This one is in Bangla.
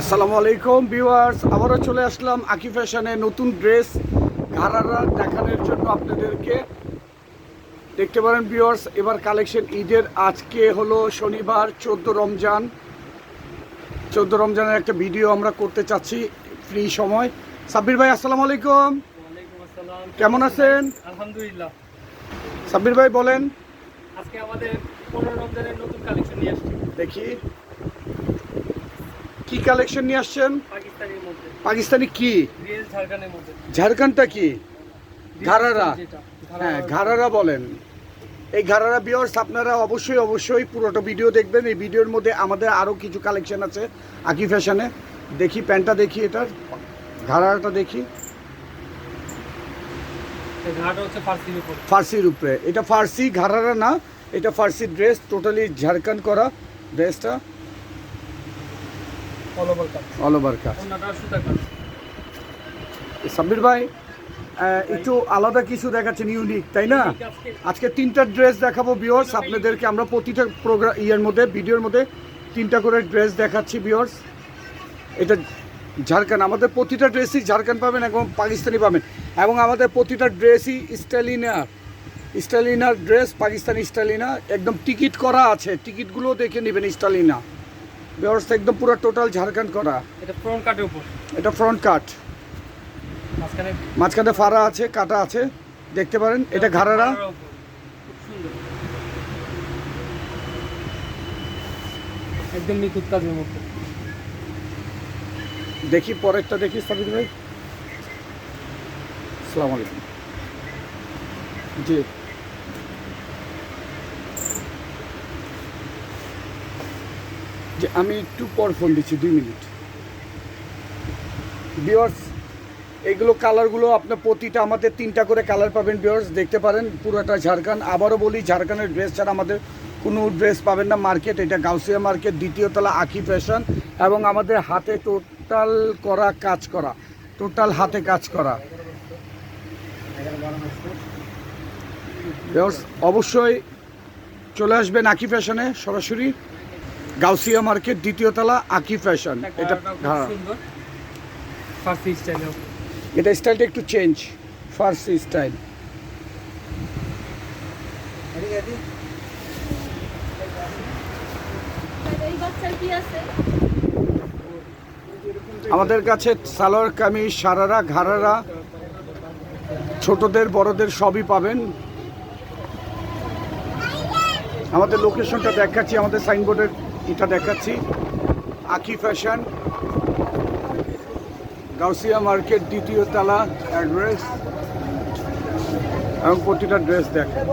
আসসালামু আলাইকুম ভিউয়ার্স। আবারও চলে আসলাম আকি ফ্যাশনে নতুন ড্রেস ঘাড়ারা দেখানোর জন্য আপনাদেরকে। দেখতে পারেন ভিউয়ার্স এবার কালেকশন ঈদের আজকে হলো শনিবার চোদ্দ রমজান। চোদ্দ রমজানের একটা ভিডিও আমরা করতে চাচ্ছি ফ্রি সময়। সাব্বির ভাই আসসালামু আলাইকুম। আসসালাম। কেমন আছেন? আলহামদুলিল্লাহ। সাব্বির ভাই বলেন। আজকে আমাদের পনেরো রমজানের নতুন কালেকশন নিয়ে আসছি। দেখি। কি কালেকশন নিয়ে আসছেন? পাকিস্তানি কি? ঝাড়খণ্ডটা কি? ঘাড়ারা। হ্যাঁ ঘাড়ারা। বলেন। এই ঘাড়ারা বিয়ার্স আপনারা অবশ্যই অবশ্যই পুরোটা ভিডিও দেখবেন। এই ভিডিওর মধ্যে আমাদের আরও কিছু কালেকশন আছে আকি ফ্যাশনে দেখি প্যান্টটা দেখি এটার। ঘাড়াটা দেখি ফার্সির ফার্সির উপরে। এটা ফার্সি ঘাড়ারা না এটা ফার্সি ড্রেস টোটালি ঝাড়খণ্ড করা ড্রেসটা অল ওভার ওভার কাজ সাব্বির ভাই একটু আলাদা কিছু দেখাচ্ছেন ইউনিক তাই না? আজকে। তিনটা ড্রেস দেখাবো বিয়র্স আপনাদেরকে আমরা প্রতিটা প্রোগ্রাম ইয়ের মধ্যে ভিডিওর মধ্যে তিনটা করে ড্রেস দেখাচ্ছি বিয়র্স এটা ঝাড়খণ্ড আমাদের প্রতিটা ড্রেসই ঝাড়খণ্ড পাবেন এবং পাকিস্তানি পাবেন। এবং আমাদের প্রতিটা ড্রেসই স্টাইলিনার স্টাইলিনার ড্রেস পাকিস্তানি স্টালিনা একদম টিকিট করা আছে। টিকিটগুলো দেখে নেবেন স্টাইলিনা বিয়র্স একদম পুরো টোটাল ঝাড়খণ্ড করা। এটা ফ্রন্ট কাটের উপর। এটা ফ্রন্ট কাট মাঝখানে মাঝখানে ফাড়া আছে কাটা আছে দেখতে পারেন এটা ঘাড়ারা। একদম নিখুঁত কাজের মধ্যে। দেখি পরেরটা দেখি সাবির ভাই। আসসালামু আলাইকুম। জি। যে আমি একটু পর ফোন দিচ্ছি, দুই মিনিট। বিয়ার্স এগুলো কালারগুলো আপনার প্রতিটা আমাদের তিনটা করে কালার পাবেন বিয়ার্স দেখতে পারেন পুরোটা ঝাড়খণ্ড। আবারও বলি, ঝাড়খণ্ডের ড্রেস ছাড়া আমাদের কোনো ড্রেস পাবেন না। মার্কেট এটা গাউসিয়া মার্কেট দ্বিতীয় তলা আখি ফ্যাশন এবং আমাদের হাতে টোটাল করা কাজ করা। টোটাল হাতে কাজ করা। অবশ্যই চলে আসবেন আকি ফ্যাশনে সরাসরি। গাউসিয়া মার্কেট দ্বিতীয় তলা আকি ফ্যাশন। এটা খুব হ্যাঁ। সুন্দর। ফার্সি স্টাইলের এটা স্টাইলটা একটু চেঞ্জ ফার্সি স্টাইল আমাদের কাছে সালোয়ার কামিজ সারারা ঘাড়ারা ছোটদের বড়দের সবই পাবেন। আমাদের লোকেশনটা দেখাচ্ছি আমাদের সাইনবোর্ডের এটা দেখাচ্ছি। আকি ফ্যাশন। গাউসিয়া মার্কেট দ্বিতীয় তালা অ্যাড্রেস। এবং প্রতিটা ড্রেস দেখেন।